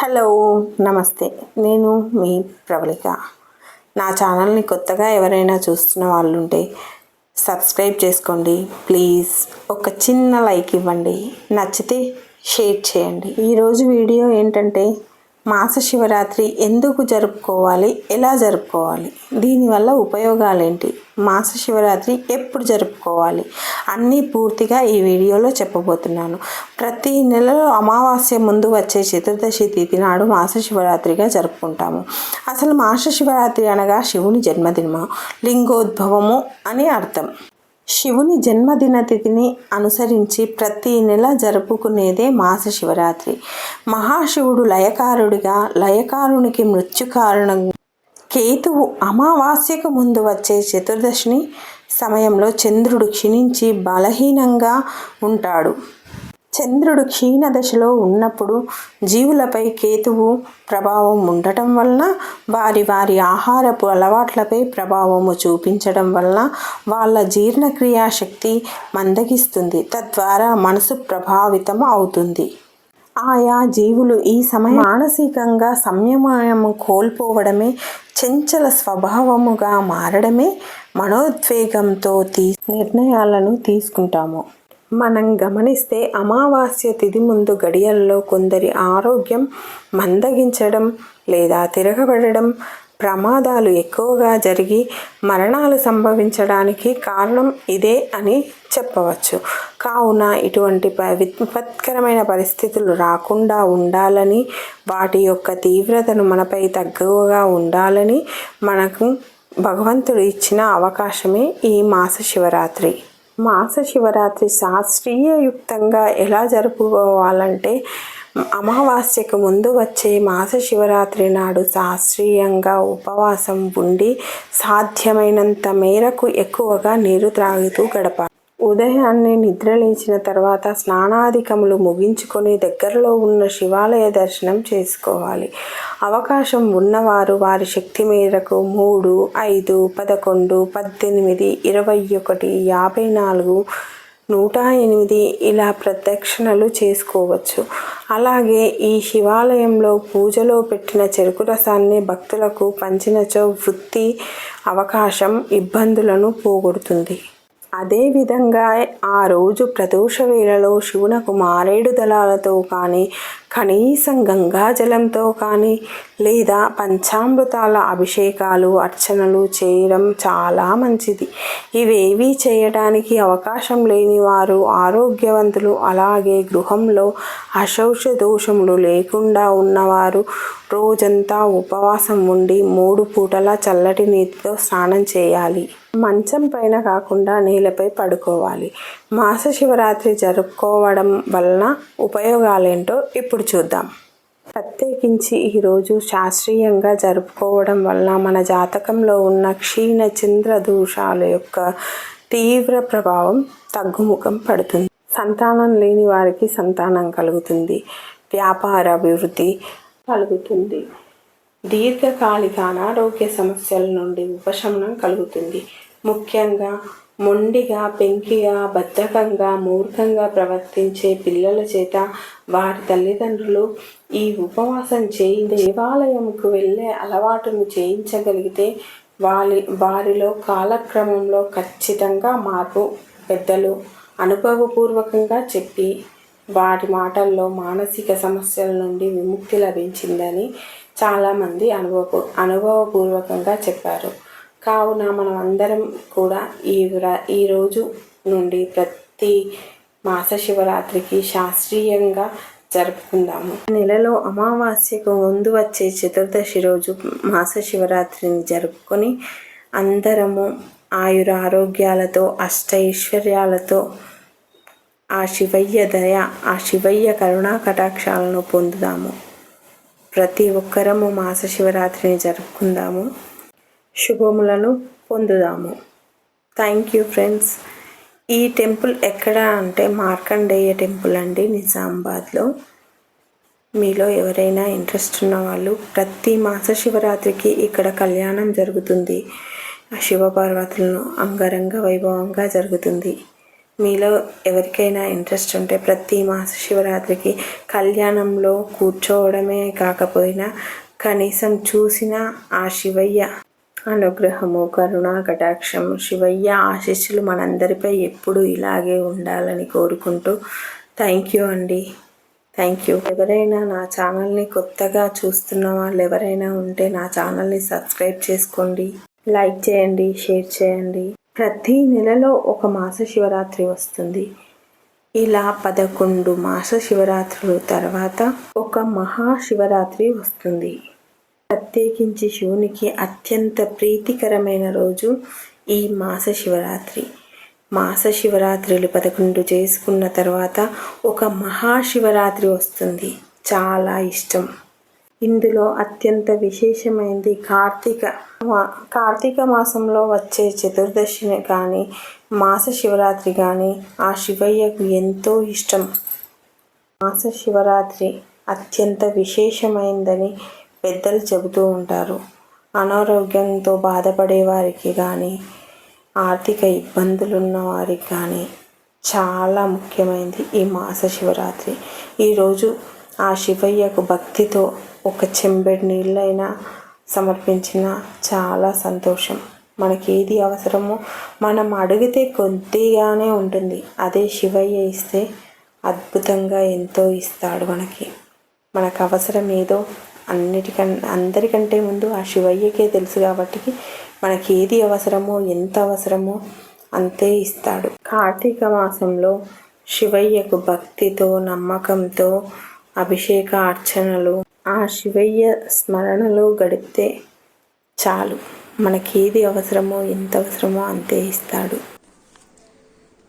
Hello నమస్తే. నేను మీ ప్రబలిక నా ఛానల్ని కొత్తగా ఎవరైనా చూస్తున్న వాళ్ళు ఉంటే సబ్స్క్రైబ్ చేసుకోండి. ప్లీజ్ ఒక చిన్న లైక్ ఇవ్వండి. నచ్చితే షేర్ చేయండి. ఈరోజు వీడియో ఏంటంటే మాస శివరాత్రి ఎందుకు జరుపుకోవాలి? ఎలా జరుపుకోవాలి? దీనివల్ల ఉపయోగాలేంటి? మాస శివరాత్రి ఎప్పుడు జరుపుకోవాలి? అన్నీ పూర్తిగా ఈ వీడియోలో చెప్పబోతున్నాను. ప్రతి నెలలో అమావాస్య ముందు వచ్చే చతుర్దశి తిథి నాడు మాస శివరాత్రిగా జరుపుకుంటాము. అసలు మాస శివరాత్రి అనగా శివుని జన్మదినము? లింగోద్భవము అని అర్థం. శివుని జన్మదిన తిథిని అనుసరించి ప్రతి నెల జరుపుకునేదే మాస శివరాత్రి మహాశివుడు లయకారుడిగా లయకారునికి మృత్యు కారణం కేతువు అమావాస్యకు ముందు వచ్చే చతుర్దశిని సమయంలో చంద్రుడు క్షీణించి బలహీనంగా ఉంటాడు. చంద్రుడు క్షీణ దశలో ఉన్నప్పుడు జీవులపై కేతువు ప్రభావం ఉండటం వలన వారి వారి ఆహారపు అలవాట్లపై ప్రభావము చూపించడం వలన వాళ్ళ జీర్ణక్రియా శక్తి మందగిస్తుంది. తద్వారా మనసు ప్రభావితం అవుతుంది. ఆయా జీవులు ఈ సమయం మానసికంగా సంయమనము కోల్పోవడమే చంచల స్వభావముగా మారడమే మనోద్వేగంతో తీ నిర్ణయాలను తీసుకుంటాము. మనం గమనిస్తే అమావాస్య తిథి ముందు గడియల్లో కొందరి ఆరోగ్యం మందగించడం లేదా తిరగబడడం ప్రమాదాలు ఎక్కువగా జరిగి మరణాలు సంభవించడానికి కారణం ఇదే అని చెప్పవచ్చు. కావున ఇటువంటి విపత్కరమైన పరిస్థితులు రాకుండా ఉండాలని వాటి యొక్క తీవ్రతను మనపై తక్కువగా ఉండాలని మనకు భగవంతుడు ఇచ్చిన అవకాశమే ఈ మాస శివరాత్రి. మాస శివరాత్రి శాస్త్రీయయుక్తంగా ఎలా జరుపుకోవాలంటే అమావాస్యకు ముందు వచ్చే మాస శివరాత్రి నాడు శాస్త్రీయంగా ఉపవాసం ఉండి సాధ్యమైనంత మేరకు ఎక్కువగా నీరు త్రాగుతూ గడపాలి. ఉదయాన్నే నిద్రలేచిన తర్వాత స్నానాధికములు ముగించుకొని దగ్గరలో ఉన్న శివాలయ దర్శనం చేసుకోవాలి. అవకాశం ఉన్నవారు వారి శక్తి మేరకు మూడు ఐదు పదకొండు పద్దెనిమిది ఇరవై ఒకటి యాభై నాలుగు నూట ఎనిమిది ఇలా ప్రదక్షిణలు చేసుకోవచ్చు. అలాగే ఈ శివాలయంలో పూజలో పెట్టిన చెరుకు రసాన్ని భక్తులకు పంచినచో వృత్తి అవకాశం ఇబ్బందులను పోగొడుతుంది. అదేవిధంగా ఆ రోజు ప్రదోష వేళలో శివునకు మారేడు దళాలతో కానీ కనీసం గంగాజలంతో కానీ లేదా పంచామృతాల అభిషేకాలు అర్చనలు చేయడం చాలా మంచిది. ఇవేవీ చేయడానికి అవకాశం లేని వారు ఆరోగ్యవంతులు. అలాగే గృహంలో అశౌష దోషములు లేకుండా ఉన్నవారు రోజంతా ఉపవాసం ఉండి మూడు పూటల చల్లటి నీటితో స్నానం చేయాలి. మంచం పైన కాకుండా నేలపై పడుకోవాలి. మాస శివరాత్రి జరుపుకోవడం వలన ఉపయోగాలేంటో ఇప్పుడు చూద్దాం. ప్రత్యేకించి ఈరోజు శాస్త్రీయంగా జరుపుకోవడం వలన మన జాతకంలో ఉన్న క్షీణ చంద్ర దోషాల యొక్క తీవ్ర ప్రభావం తగ్గుముఖం పడుతుంది. సంతానం లేని వారికి సంతానం కలుగుతుంది. వ్యాపార అభివృద్ధి కలుగుతుంది. దీర్ఘకాలిక అనారోగ్య సమస్యల నుండి ఉపశమనం కలుగుతుంది. ముఖ్యంగా మొండిగా పెంకిగా బద్ధకంగా మూర్ఖంగా ప్రవర్తించే పిల్లల చేత వారి తల్లిదండ్రులు ఈ ఉపవాసం చేయి దేవాలయంకు వెళ్ళే అలవాటును చేయించగలిగితే వారి వారిలో కాలక్రమంలో ఖచ్చితంగా మార్పు పెద్దలు అనుభవపూర్వకంగా చెప్పి వారి మాటల్లో మానసిక సమస్యల నుండి విముక్తి లభించిందని చాలామంది అనుభవ అనుభవపూర్వకంగా చెప్పారు. కావున మనం అందరం కూడా ఈ ఈరోజు నుండి ప్రతి మాస శివరాత్రికి శాస్త్రీయంగా జరుపుకుందాము. నెలలో అమావాస్యకు ముందు వచ్చే చతుర్దశి రోజు మాస శివరాత్రిని జరుపుకొని అందరము ఆయుర ఆరోగ్యాలతో అష్టైశ్వర్యాలతో ఆ శివయ్య దయ ఆ శివయ్య కరుణా కటాక్షాలను పొందుదాము. ప్రతి ఒక్కరము మాస శివరాత్రిని జరుపుకుందాము. శుభములను పొందుదాము. థ్యాంక్ యూ ఫ్రెండ్స్ ఈ టెంపుల్ ఎక్కడ అంటే మార్కండేయ టెంపుల్ అండి నిజామాబాద్లో. మీలో ఎవరైనా ఇంట్రెస్ట్ ఉన్న వాళ్ళు ప్రతి మాస శివరాత్రికి ఇక్కడ కళ్యాణం జరుగుతుంది. ఆ శివపార్వతులను అంగరంగ వైభవంగా జరుగుతుంది. మీలో ఎవరికైనా ఇంట్రెస్ట్ ఉంటే ప్రతి మాస శివరాత్రికి కళ్యాణంలో కూర్చోవడమే కాకపోయినా కనీసం చూసిన ఆ శివయ్య అనుగ్రహము కరుణ కటాక్షం శివయ్య ఆశీస్సులు మనందరిపై ఎప్పుడూ ఇలాగే ఉండాలని కోరుకుంటూ థ్యాంక్ యూ అండి. Thank you. ఎవరైనా నా ఛానల్ని కొత్తగా చూస్తున్న వాళ్ళు ఎవరైనా ఉంటే నా ఛానల్ని సబ్స్క్రైబ్ చేసుకోండి. లైక్ చేయండి షేర్ చేయండి. ప్రతి నెలలో ఒక మాస శివరాత్రి వస్తుంది. ఇలా పదకొండు మాస శివరాత్రులు తర్వాత ఒక మహాశివరాత్రి వస్తుంది. ప్రత్యేకించి శివునికి అత్యంత ప్రీతికరమైన రోజు ఈ మాస శివరాత్రి. మాస శివరాత్రులు పదకొండు చేసుకున్న తర్వాత ఒక మహాశివరాత్రి వస్తుంది. చాలా ఇష్టం. ఇందులో అత్యంత విశేషమైనది కార్తీక మా- కార్తీక మాసంలో వచ్చే చతుర్దశిని కానీ మాస శివరాత్రి కానీ ఆ శివయ్యకు ఎంతో ఇష్టం. మాస శివరాత్రి అత్యంత విశేషమైందని పెద్దలు చెబుతూ ఉంటారు. అనారోగ్యంతో బాధపడే వారికి కానీ ఆర్థిక ఇబ్బందులున్న వారికి కానీ చాలా ముఖ్యమైనది ఈ మాస శివరాత్రి. ఈరోజు ఆ శివయ్యకు భక్తితో ఒక చెంబెడు నీళ్ళైనా సమర్పించిన చాలా సంతోషం. మనకి ఏది అవసరమో మనం అడిగితే కొద్దిగానే ఉంటుంది. అదే శివయ్య ఇస్తే అద్భుతంగా ఎంతో ఇస్తాడు మనకి. మనకు అవసరం ఏదో అన్నిటికన్ అందరికంటే ముందు ఆ శివయ్యకే తెలుసు కాబట్టి మనకి ఏది అవసరమో ఎంత అవసరమో అంతే ఇస్తాడు. కార్తీక మాసంలో శివయ్యకు భక్తితో నమ్మకంతో అభిషేక అర్చనలు. ఆ శివయ్య స్మరణలో గడిపితే చాలు. మనకి ఏది అవసరమో ఎంత అవసరమో అంతే ఇస్తాడు.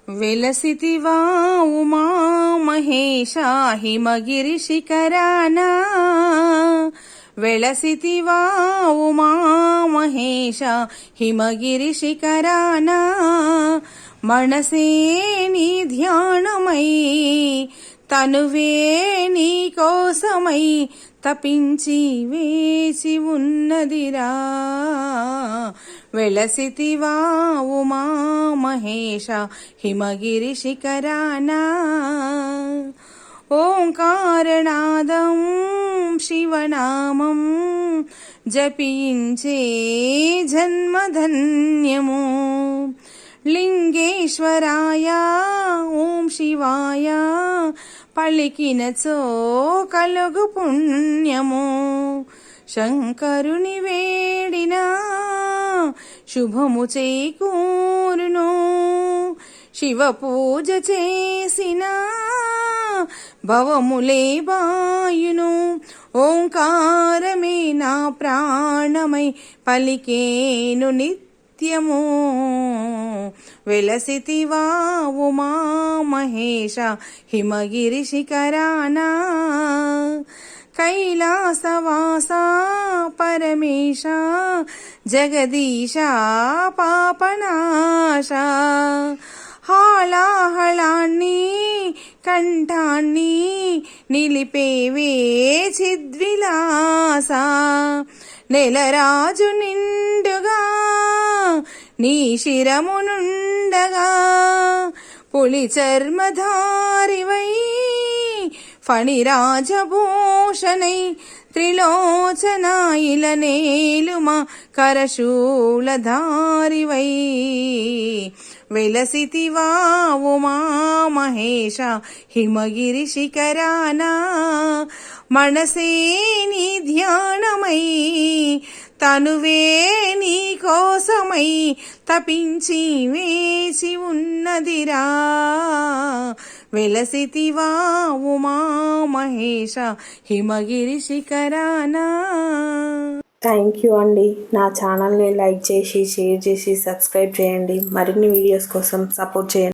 వెలసితివా ఉమా మహేశ హిమగిరిశిఖరాన వెలసితివా ఉమా మహేశ హిమగిరిశిఖరాన మనసే నీ ధ్యానమై తనువే నీ కోసమై తపించి వేసి ఉన్నదిరా. వెలసితివా ఉమా మహేష హిమగిరి శిఖరానా. ఓంకారనాదం శివనామం జపించే జన్మధన్యము. లింగేశ్వరాయ ఓం శివాయ పలికినచో కలుగు పుణ్యము. శంకరుని వేడినా శుభము చేకూరును. శివ పూజ చేసిన భవములే బాయును ఓంకారమే నా ప్రాణమై పలికేను నిత్యము వెలసితివా ఉమా మహేష హిమగిరి శిఖరానా. కైలాసవాస పరమేశ జగదీశ పాపనాశ. హాళాహళాన్ని కంఠాన్ని నిలిపేవే చిద్విలాస. నెలరాజు నిండుగా నీ శిరము నుండగా పులి చర్మధారివై ఫణిరాజభూషణై త్రిలోచన ఇలనేలుమ కరశూలధారివై. వెలసితివా మా మహేష హిమగిరి శిఖరానా మనసే నీ ధ్యానమై తనువే నీ కోసమై తపించి వేసి ఉన్నదిరా. వెలసితివా ఉమా మహేష హిమగిరి శిఖరానా. థ్యాంక్ యూ అండి. నా ఛానల్ని లైక్ చేసి షేర్ చేసి సబ్స్క్రైబ్ చేయండి. మరిన్ని వీడియోస్ కోసం సపోర్ట్ చేయండి.